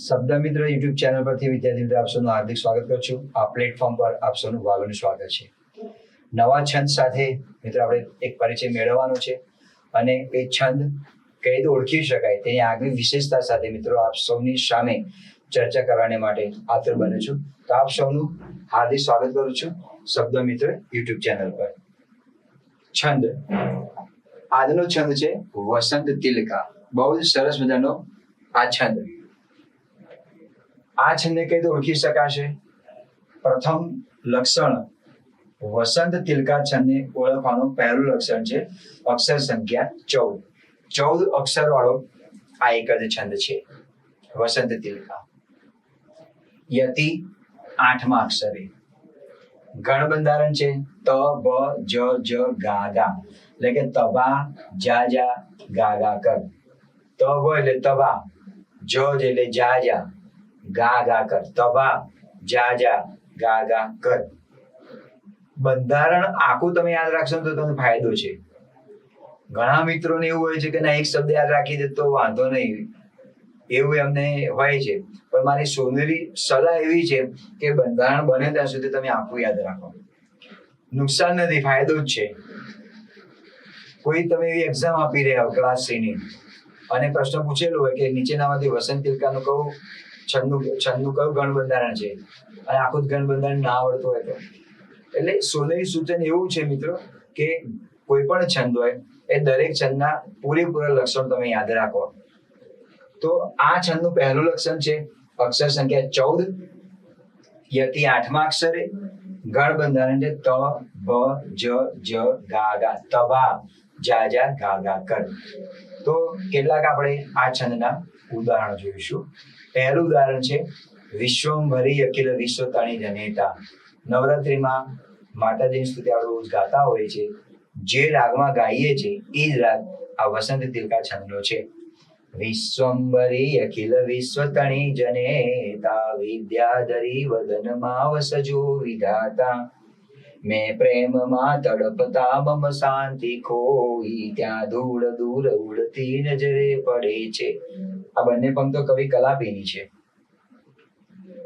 શબ્દ મિત્ર YouTube channel પરથી વિદ્યાર્થી મિત્રો આપ હાર્દિક સ્વાગત કરું છું. આ પ્લેટફોર્મ પર આપ સૌનું ભાલોનું સ્વાગત છે. નવા છંદ સાથે મિત્રો આપણે એક પરિચય મેળવવાનો છે અને એ છંદ કઈ રીતે ઓળખી શકાય તેની આગવી વિશેષતા સાથે મિત્રો આપ સૌની સામે ચર્ચા કરવાને માટે આતુર બને છું. તો આપ સૌનું હાર્દિક સ્વાગત કરું છું શબ્દ મિત્ર યુટ્યુબ ચેનલ પર. છંદ. આજનો છંદ છે વસંત તિલકા. બહુ જ સરસ મજાનો આ છંદ. આ છંદને કઈ ઓળખી શકાશે? પ્રથમ લક્ષણ. વસંત તિલકા છંદને ઓળખવાનું પહેલું લક્ષણ છે અક્ષર સંખ્યા ચૌદ. ચૌદ અક્ષર વાળો આ એક જ છંદ છે. વસંત તિલકા. યતિ આઠમા અક્ષરે. ગણ બંધારણ છે ત, બ, જ જ, ગા ગા. એટલે કે તબા જા જા, ગા ગા કર. બ એટલે તબા જ એટલે જા જા. ગા ગા કર. તબા જા જા ગા ગા કર. બંધારણ આખું તમે યાદ રાખશો તો તમને ફાયદો છે. ઘણા મિત્રોને એવું હોય છે કે ના, એક શબ્દ યાદ રાખી દે તો વાંધો નહીં. એવું એમને હોય છે. પણ મારી સોનેરી સલાહ એવી છે કે બંધારણ બને ત્યાં સુધી તમે આખું યાદ રાખો. નુકસાન નથી, ફાયદો જ છે. કોઈ તમે એવી એક્ઝામ આપી રહ્યા હો ક્લાસ થ્રીની અને પ્રશ્ન પૂછેલો હોય કે નીચેનામાંથી વસંત તિલકાનું કયું છંદનું છંદનું કયું ગણ બંધારણ છે? અને આખું ગણ બંધારણ ના આવડતું હોય તો. એટલે સોનેરી સૂચન એવું છે મિત્રો કે કોઈ પણ છંદ હોય, એ દરેક છંદના પૂરેપૂરા લક્ષણ તમે યાદ રાખો. તો આ છંદનું પહેલું લક્ષણ છે અક્ષર સંખ્યા ચૌદ, યતિ આઠમા અક્ષરે ગણ બંધારણ છે ત ભ જ જ, ગા ગા તબા જા જા, ગા ગા, કર. તો કેટલાક આપણે આ છંદના ઉદાહરણો જોઈશું. પહેલું ઉદાહરણ છે, વિશ્વંભરી અખિલ વિશ્વ તણી જનેતા. નવરાત્રિમાં માતાજીની સ્તુતિ આપણે રોજ ગાતા હોય છે. જે રાગમાં ગાઈએ છીએ એ જ રાગ આ વસંત તિલકા છંદનો છે. વિશ્વંભરી અખિલ વિશ્વ તણી જનેતા વિદ્યાધરી વદનમાં સજો વિધાતા. મેં પ્રેમમાં તડપતા મમ શાંતિ ખોઈ, ત્યાં ધૂળ દૂર ઉડતી નજરે પડે છે. આ બંને પંક્તો કવિ કલાપીની છે.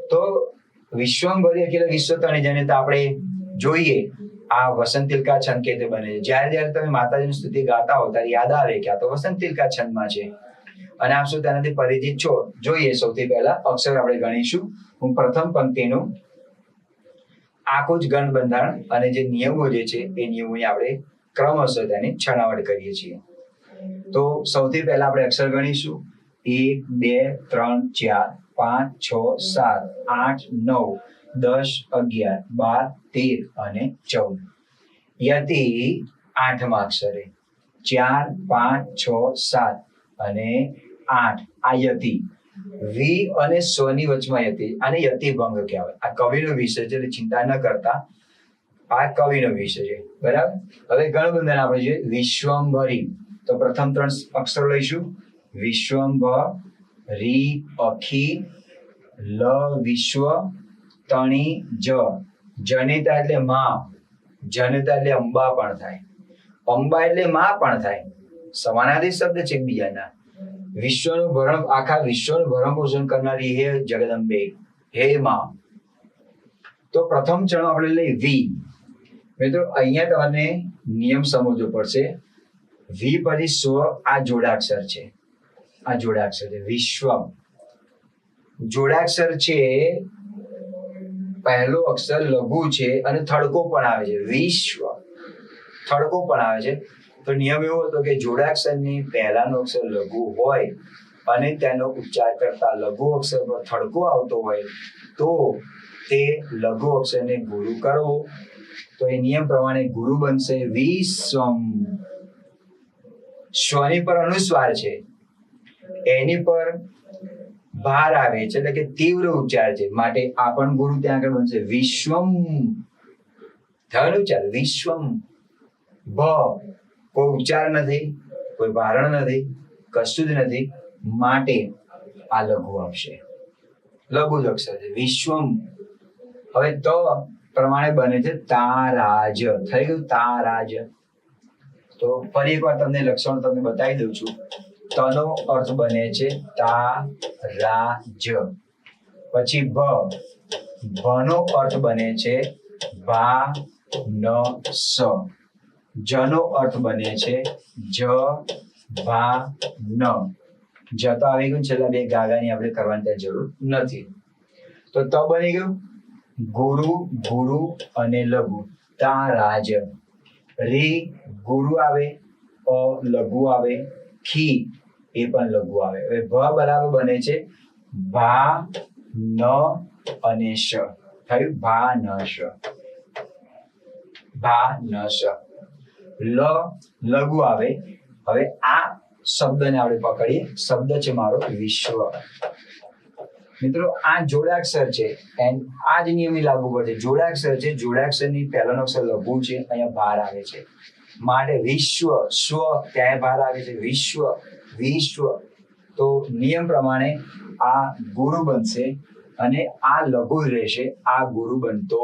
તો વિશ્વંભરી અખિલ વિશ્વ તણી જનેતા આપણે જોઈએ, આ વસંત તિલકા છંદ કે બને છે. જ્યારે જ્યારે તમે માતાજીની સ્તુતિ ગાતા હો, ત્યારે યાદ આવે કે આ તો વસંત તિલકા છંદમાં છે. અને આપ શું તેનાથી પરિચિત છો? જોઈએ સૌથી પહેલા અક્ષર આપણે ગણીશું. હું પ્રથમ પંક્તિનું આખું જ ગણ બંધારણ અને જે નિયમો જે છે, એ નિયમોની આપણે ક્રમશઃ તેની છણાવટ કરીએ છીએ. તો સૌથી પહેલા આપણે અક્ષર ગણીશું. એક, બે, ત્રણ, ચાર, પાંચ, છ, સાત, આઠ, નવ, દસ, અગિયાર, બાર, તેર અને ચૌદ. યતિ આઠમા અક્ષરે ચાર, પાંચ, છ, સાત અને આઠ. આ યતિ. વી અને સ્વની વચમાં યતિ. આને યતિ ભંગ કહેવાય. આ કવિનો વિષય છે, એટલે ચિંતા ન કરતા. આ કવિનો વિષય છે. બરાબર? હવે ગણબંધન આપણે જોઈએ. વિશ્વંભરી. તો પ્રથમ ત્રણ અક્ષર લઈશું. વિશ્વંભ રી, અખી, લ, વિશ્વ, તણી, જ. જનિતા એટલે માં. જનિતા એટલે અંબા પણ થાય. અંબા એટલે માં પણ થાય. સમાનાર્થી શબ્દ છે એકબીજાના. વિશ્વનું ભરણ, આખા વિશ્વનું ભરણ પોષણ કરનારી હે જગદંબે. હે માં. તો પ્રથમ ચરણ આપણે લઈ વી. મિત્રો, અહીંયા તમને નિયમ સમજવો પડશે. વી પછી સ્વ આ જોડાક્ષર છે. આ જોડાક્ષર છે. વિશ્વ જોડાક્ષર છે, પહેલો અક્ષર લઘુ છે અને થડકો પણ આવે છે. વિશ્વ થડકો પણ આવે છે. તો નિયમ એવો હતો કે જોડાક્ષરની પહેલાનો અક્ષર લઘુ હોય અને તેનો ઉચ્ચાર કરતા લઘુ અક્ષર પર થડકો આવતો હોય, તો તે લઘુ અક્ષરને ગુરુ કરવો. તો એ નિયમ પ્રમાણે ગુરુ બનશે વિશ્વમ. સ્વની પર અનુસ્વાર છે. એની પર ભાર આવે છે, એટલે કે તીવ્ર ઉચ્ચાર છે. માટે આ પણ ગુરુ ત્યાં આગળ બનશે વિશ્વમ. થયો ને ઉચ્ચાર, વિશ્વમ. ભ, કોઈ ઉચ્ચાર નથી, કોઈ ભારણ નથી કશું જ નથી. માટે આ લઘુ આવશે લઘુ જ અક્ષર છે. વિશ્વમ. હવે તો પ્રમાણે બને છે, તારાજ. થઈ ગયું તારાજ. તો ફરી એકવાર તમને લક્ષણ તમને બતાવી દઉં છું. તનો અર્થ બને છે તા, રા, જ. પછી ભ. ભનો અર્થ બને છે ભા, ન, સ. જનો અર્થ બને છે જ, ભા, ન. જ તો આવી ગયું છેલ્લા બે ગાગાની આપણે કરવાની જરૂર નથી. તો ત બની ગયું? ગુરુ ગુરુ અને લઘુ. તા રાજ રી, ગુરુ આવે, અ, લઘુ આવે, ખી. એ પણ લઘુ આવે. હવે ભ બરાબર બને છે ભા, ન અને શ. થયું? ભા, ન, શ. ભા, ન, શ. લ, લઘુ આવે. હવે આ શબ્દને આપણે પકડીએ. શબ્દ છે મારો વિશ્વ. મિત્રો, આ જોડાક્ષર છે. એન્ડ આ જ નિયમ લાગુ પડે. જોડાક્ષર છે. જોડાક્ષરની પહેલાનો અક્ષર લઘુ છે. અહીંયા ભાર આવે છે. માટે વિશ્વ, સ્વ, ત્યાં ભાર આવે છે. વિશ્વ વિશ્વ તો નિયમ પ્રમાણે આ ગુરુ બનશે અને આ લઘુ રહેશે, આ ગુરુ બનતો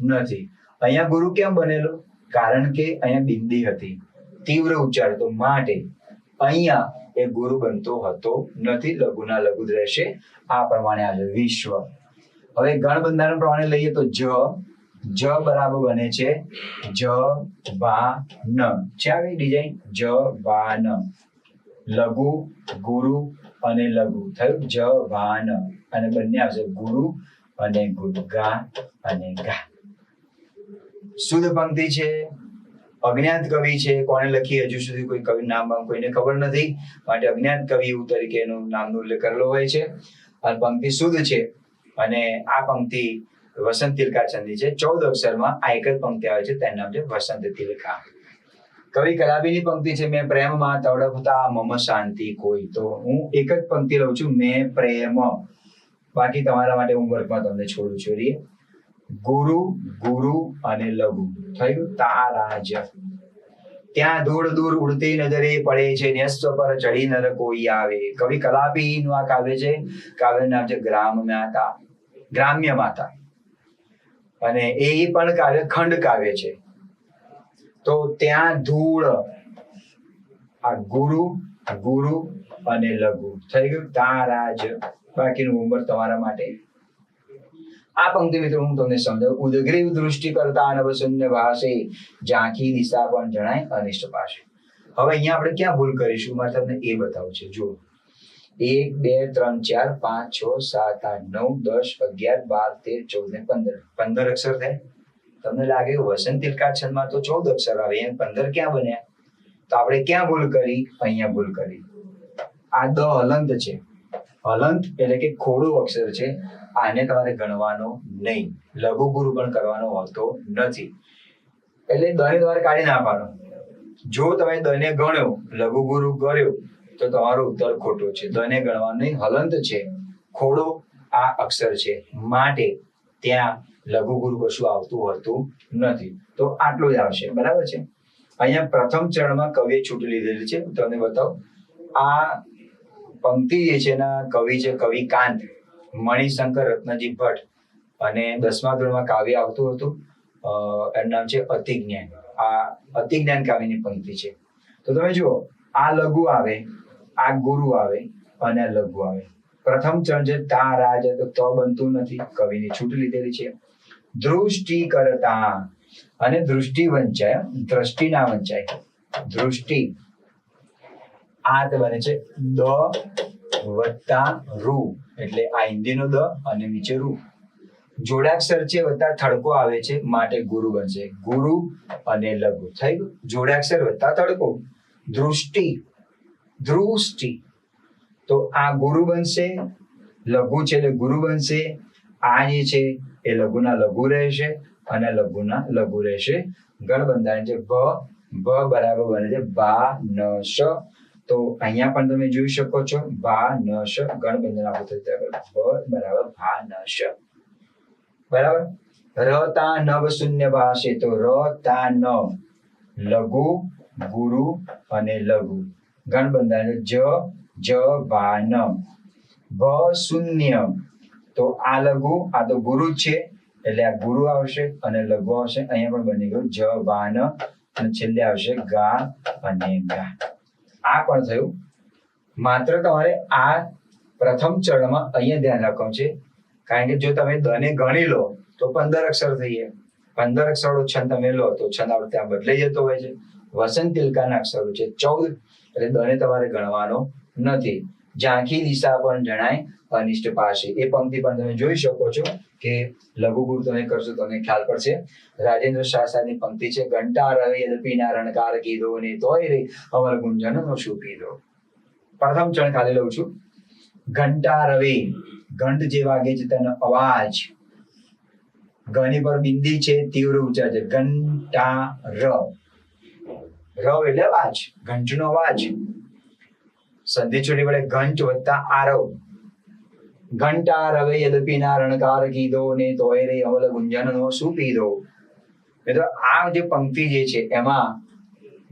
નથી. અહીંયા ગુરુ કેમ બનેલો? કારણ કે અહીંયા બિંદી હતી. તીવ્ર ઉચ્ચારતો માટે અહીંયા એ ગુરુ બનતો હતો નથી, લઘુના લઘુ રહેશે. આ પ્રમાણે આવે વિશ્વ હવે ગણ બંધારણ પ્રમાણે લઈએ તો જ જ બરાબર બને છે, જ વા ન. છે આવી ડિઝાઇન? જ વા ન. લઘુ, ગુરુ અને લઘુ થયું. જ, વાન અને બંને આવશે. ગુરુ અને ગુરુ ગા અને ગા. શુદ્ધ પંક્તિ છે. અજ્ઞાત કવિ છે. કોને લખી હજુ સુધી કોઈ કવિ નામ કોઈને ખબર નથી. માટે અજ્ઞાત કવિ તરીકે એનું નામનો ઉલ્લેખ કરેલો હોય છે. આ પંક્તિ શુદ્ધ છે અને આ પંક્તિ વસંત તિલકા ચંદી છે. ચૌદ અક્ષરમાં આ એક જ પંક્તિ આવે છે. તેનું નામ છે વસંત તિલકા. કવિ કલાબીની પંક્તિ છે, મેં પ્રેમમાં તડપતા મમ શાંતિ કોઈ. તો હું એક જ પંક્તિ લઉં છું, મેં પ્રેમ. બાકી તમારા માટે હું વર્ગમાં તમને છોડું છું રીએ ગુરુ ગુરુ અને લઘુ. થયું તારાજ ત્યાં દૂર દૂર ઉડતી નજરે પડે છે ન્યસ્ત પર ચડી નર કોઈ આવે. કવિ કલાપી નું આ કાવ્ય છે, કાવ્યનું નામ છે ગ્રામ માતા, ગ્રામ્ય માતા. અને એ પણ કાવ્ય ખંડ કાવ્ય છે. તો ત્યાં ધૂળ, આ ગુરુ ગુરુ અને લઘુ. થઈ ગયું? તારાજ. બાકીનું હોમવર્ક તમારા માટે. આ પંક્તિ મિત્રો હું તમને સમજાવું. ઉદગ્રીવ દૃષ્ટિ કરતા અનવસન્ય ભાષે ઝાંખી દિશા પણ જણાય અનિષ્ટ પાસે હવે અહીંયા આપણે ક્યાં ભૂલ કરીશું? મારે તમને એ બતાવું છે. જો એક, બે, ત્રણ, ચાર, પાંચ, છ, સાત, આઠ, નવ, દસ, અગિયાર, બાર, તેર, ચૌદ ને પંદર. પંદર અક્ષર થાય? તમને લાગે વસંત છંદમાં તો ચૌદ અક્ષર આવે એમ પંદર ક્યાં બન્યા? તો આપણે ક્યાં ભૂલ કરી? અહીંયા ભૂલ કરી. આ દ હલંત છે. હલંત એટલે કે ખોડું અક્ષર છે. આને તમારે ગણવાનો નહીં. લઘુ ગુરુ પણ કરવાનો હોતો નથી. એટલે દને તમારે કાઢી નાખવાનો. જો તમે દને ગણ્યો લઘુ ગુરુ કર્યો, તો તમારો ઉત્તર ખોટો છે. દને ગણવાનો નહીં, હલંત છે. ખોડો આ અક્ષર છે. માટે ત્યાં લઘુ ગુરુ કશું આવતું હોતું નથી. તો આટલું જ આવશે. બરાબર છે? અહીંયા પ્રથમ ચરણમાં કવિએ છૂટ લીધેલી છે. તમને બતાવું. આ પંક્તિ જે છે એના કવિ છે કવિ કાંત મણિશંકર રત્નજી ભટ્ટ અને દસમા ધોરણમાં કાવ્ય આવતું હતું. એનું નામ છે અતિજ્ઞાન. આ અતિજ્ઞાન કાવ્યની પંક્તિ છે. તો તમે જુઓ, આ લઘુ આવે, આ ગુરુ આવે અને આ લઘુ આવે. પ્રથમ ચરણ છે તા રાજ તો ત બનતું નથી. કવિની છૂટ લીધેલી છે. દૃષ્ટિ કરતા અને દૃષ્ટિ વંચાય, દ્રષ્ટિ ના વંચાય. દૃષ્ટિ આ તે બને છે દ વત્તા રૂ. એટલે આ હિન્દીનો દ અને નીચે રૂ. જોડાક્ષર છે વત્તા થડકો આવે છે, માટે ગુરુ બનશે. ગુરુ અને લઘુ. થઈ ગયું? જોડાક્ષર વત્તા થડકો. દૃષ્ટિ. દૃષ્ટિ. તો આ ગુરુ બનશે, લઘુ છે એટલે ગુરુ બનશે. આ જે છે એ લઘુના લઘુ રહેશે અને લઘુના લઘુ રહેશે. ગણ બંધારણ છે ભ બરાબર બને છે બા, ન, શ. તો અહીંયા પણ તમે જોઈ શકો છો ભા ન, શ ગણ બંધન આપણું થયું ભ બરાબર ભા, ન, શ. બરાબર? ર, તા નવ શૂન્ય ભાષે તો ર, તા, ન, લઘુ, ગુરુ અને લઘુ. ગણ બંધારણ જ જ, ભા, ન. ભ શૂન્ય. તો આ લઘુ, આ તો ગુરુ જ છે. એટલે આ ગુરુ આવશે અને લઘુ આવશે. અહીંયા પણ બની ગયું જ ભા અને છેલ્લે આવશે ગા અને ગા. આ પણ થયું. માત્ર તમારે આ પ્રથમ ચરણમાં અહીંયા ધ્યાન રાખવાનું છે. કારણ કે જો તમે દને ગણી લો, તો પંદર અક્ષર થઈ જાય. પંદર અક્ષરો છંદ તમે લો, તો છંદ આપણે ત્યાં બદલાઈ જતો હોય છે. વસંત તિલકાના અક્ષરો છે ચૌદ. એટલે દને તમારે ગણવાનો નથી. ઝાંખી દિશા પણ જણાય, અનિષ્ટ પાસે એ પંક્તિ પણ તમે જોઈ શકો છો કે લઘુગુર તમે કરશો તમને ખ્યાલ પડશે. રાજેન્દ્ર શાહ પંક્તિ છે ઘંટા રવે યદપીના રણકાર કીધો ને તોય રે અમર ગુંજન નો શું પીધો પ્રથમ ચણ ખાલી લઉં છું. ઘંટા રવે ઘંટ જે વાગે છે તેનો અવાજ. ઘણી પર બિંદી છે, તીવ્ર ઉચ્ચાર છે. ઘંટા ર રવ એટલે અવાજ ઘંટનો અવાજ. સંધિ વડે ઘંટ વત્તા આરવ. ઘંટા રવે યદપીના રણકાર કીધો, ને તોય રે અમલ ગુંજન નો શું પીધો મિત્રો, આ જે પંક્તિ જે છે, એમાં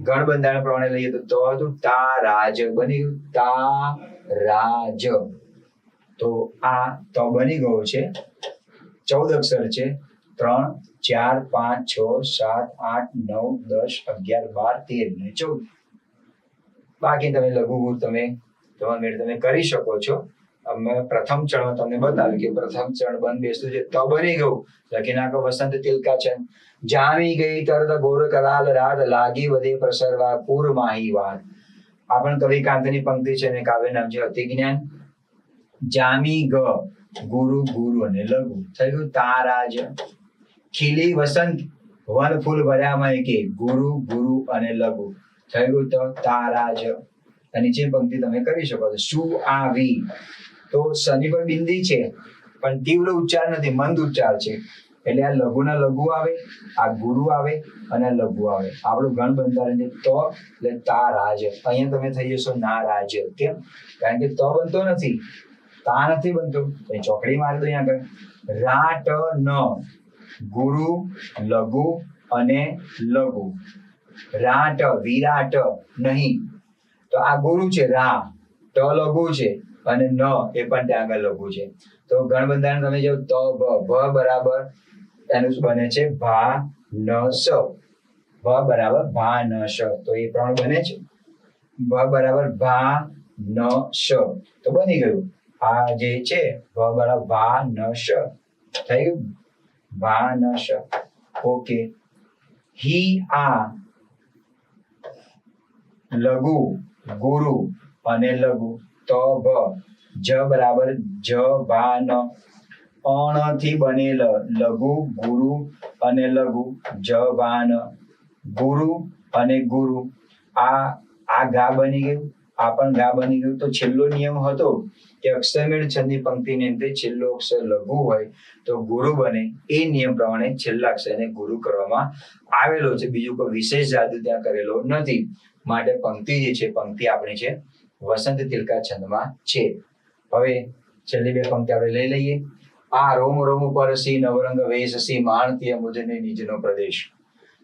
ગણ બંધારણ પ્રમાણે લઈએ તો તો હતું તા રાજ, બની ગયું તા રાજ. તો આ તો બની ગયો છે. ચૌદ અક્ષર છે. ત્રણ, ચાર, પાંચ, છ, સાત, આઠ, નવ, દસ, અગિયાર, બાર, તેર ને ચૌદ. બાકી તમે લઘુ તમે તમારા તમે કરી શકો છો. અમે પ્રથમ ચરણ તમને બતાવ્યું કે પ્રથમ ચરણ બંધ બેસતું છે, તો બની ગયું. લખી નાખો, વસંત તિલકા છે. જામી ગઈ તરત ગોર કરાલ રાત લાગી વધે પ્રસરવા પૂર માહી વાત આ પણ કવિ પંક્તિ છે અને કાવ્ય નામ છે અતિ જ્ઞાન જામી ગ, ગુરુ ગુરુ અને લઘુ. થઈ ગયું તારાજ. ખીલી વસંત વન ફૂલ ભર્યામાં કે ગુરુ ગુરુ અને લઘુ. થઈ ગયું તો તારા જ. નીચે પંક્તિ તમે કરી શકો છો, શું આવી? તો શનિ પર બિંદી છે, પણ તીવ્ર ઉચ્ચાર નથી, મંદ ઉચ્ચાર છે. એટલે આ લઘુના લઘુ આવે, આ ગુરુ આવે, અને આ લઘુ આવે. આપણું ગણ બંધારણ છે, તો એટલે તા રાજ અહીંયા તમે થઈ જશો ના રાજ કેમ? કારણ કે તો બનતો નથી. તા નથી બનતો. ચોકડી મારી દો અહીંયા આગળ. રાટ ન. ગુરુ, લઘુ અને લઘુ. રાટ વિરાટ નહીં. તો આ ગુરુ છે રા ટ લઘુ છે અને ન, એ પણ ત્યાં આગળ લઘુ છે. તો ગણ બંધારણ તમે જો ત ભ બરાબર એનું શું બને છે? ભા, ન, સ. ભ બરાબર ભા, ન, સ. તો એ પ્રમાણે બને છે. ભ બરાબર ભા, ન શ તો બની ગયું. આ જે છે ભ બરાબર ભા, ન શ થઈ ગયું? ભા, ન શ ઓકે. હી, આ લઘુ, ગુરુ અને લઘુ. તો ભ જ બરાબર જ ભા ન અણથી બનેલ. લઘુ, ગુરુ અને લઘુ, જ ભા ન ગુરુ અને ગુરુ. આ આ ગા બની ગયું? આ પણ ગા બની ગયું. તો છેલ્લો નિયમ હતો કે અક્ષરમેળ છંદની પંક્તિની અંતે છેલ્લો અક્ષર લઘુ હોય તો ગુરુ બને. એ નિયમ પ્રમાણે છેલ્લા અક્ષરને ગુરુ કરવામાં આવેલો છે. બીજું કોઈ વિશેષ જાદુ ત્યાં કરેલો નથી. માટે પંક્તિ જે છે, પંક્તિ આપણી છે, વસંત તિલકા છંદમાં છે. હવે છેલ્લી બે પંક્તિ આપણે લઈ લઈએ. આ રોમ રોમ ઉપર સી નવરંગ વેશ, સી માણતી મુજને નિજનો પ્રદેશ.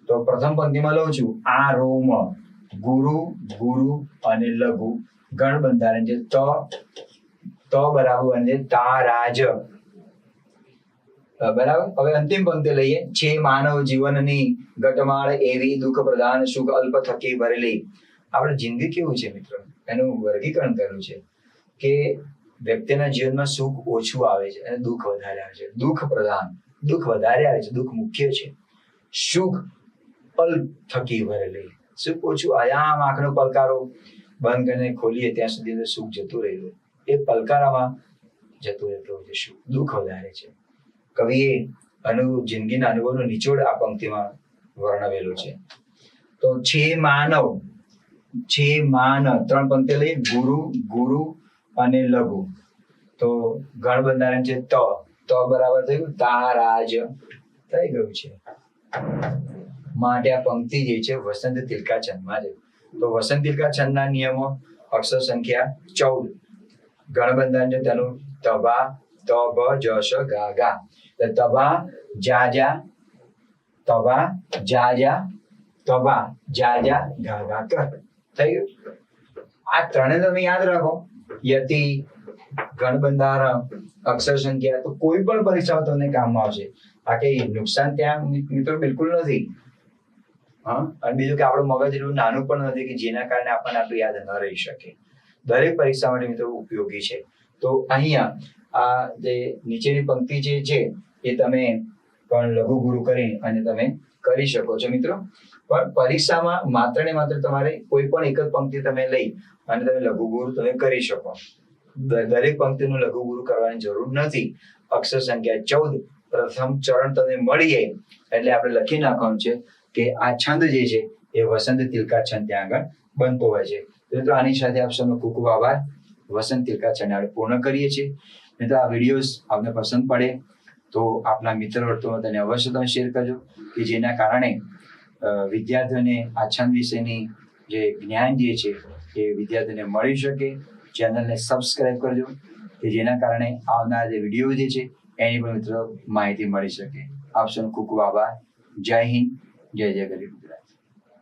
તો પ્રથમ પંક્તિમાં લઉં છું. આ રોમ ગુરુ ગુરુ અને લઘુ ગણ બંધારણ છે ત, તો બરાબર બને તારાજ. બરાબર? હવે અંતિમ પંક્તિ લઈએ. છે માનવ જીવનની ઘટમાળ એવી દુઃખ પ્રધાન, સુખ અલ્પ થકી ભરેલી. આપણે જિંદગી કેવું છે મિત્રો? એનું વર્ગીકરણ કર્યું છે કે વ્યક્તિના જીવનમાં સુખ ઓછું આવે છે અને દુઃખ વધારે આવે છે. દુઃખ પ્રધાન. દુઃખ વધારે આવે છે. દુઃખ મુખ્ય છે. સુખ અલ્પ થકી ભરેલી. સુખ ઓછું આયામ આંખનો પલકારો બંધ કરીને ખોલીએ, ત્યાં સુધી સુખ જતું રહેલું એ પલકારામાં જતું રહેતું જે સુખ. દુઃખ વધારે છે. કવિએ અનુ, જિંદગીના અનુભવનો નિચોડ આ પંક્તિમાં વર્ણવેલો છે. તો છે માનવ, છે માન, ત્રણ પંક્તિ લઈ ગુરુ ગુરુ અને લઘુ. તો ગણ બંધારણ છે? ત. ત બરાબર થયું? તારાજ થઈ ગયું છે. માટે આ પંક્તિ જે છે, વસંત તિલકા છંદમાં છે તો વસંત તિલકા છંદના નિયમો, અક્ષર સંખ્યા ચૌદ. ગણ બંધારણ છે તેનું તબા તબ બ ગા. ગા તબા જા જા તબા જા જા તબા જા જા, ગા ગા કર થઈ ગયું? આ ત્રણે તમે યાદ રાખો. યતિ ગણબંધારણ અક્ષર સંખ્યા, તો કોઈ પણ પરીક્ષાઓ તમને કામમાં આવશે. બાકી નુકસાન ત્યાં મિત્રો, બિલકુલ નથી. અને બીજું કે આપણું મગજ એટલું નાનું પણ નથી કે જેના કારણે આપણને આટલું યાદ ન રહી શકે. દરેક પરીક્ષા માટે મિત્રો ઉપયોગી છે. તો અહીંયા આ જે નીચેની પંક્તિ જે છે, એ તમે પણ લઘુ ગુરુ કરી અને તમે કરી શકો છો મિત્રો. પણ પરીક્ષામાં માત્ર ને માત્ર તમારે કોઈ પણ એક જ પંક્તિ તમે લઈ અને તમે લઘુ ગુરુ તમે કરી શકો. દરેક પંક્તિનું લઘુ ગુરુ કરવાની જરૂર નથી. અક્ષર સંખ્યા ચૌદ, પ્રથમ ચરણ તમને મળી જાય. એટલે આપણે લખી નાખવાનું છે કે આ છંદ જે છે, એ વસંત તિલકા છંદ ત્યાં આગળ બનતો હોય છે. મિત્રો, આની સાથે આપ સૌનો ખૂબ ખૂબ આભાર. વસંત તિલકા છંદ આપણે પૂર્ણ કરીએ છીએ. મિત્રો, આ વિડીયોઝ આપને પસંદ પડે તો આપના મિત્ર વર્તુળમાં તેને અવશ્ય તમે શેર કરજો કે જેના કારણે વિદ્યાર્થીઓને આ છંદ વિશેની જે જ્ઞાન જે છે, એ વિદ્યાર્થીઓને મળી શકે. ચેનલને સબસ્ક્રાઇબ કરજો કે જેના કારણે આવનાર જે વીડિયો જે છે, એની પણ મિત્રો માહિતી મળી શકે. આપ સૌનો ખૂબ ખૂબ આભાર. જય હિન્દ. જય જય ગરીબ ગુજરાત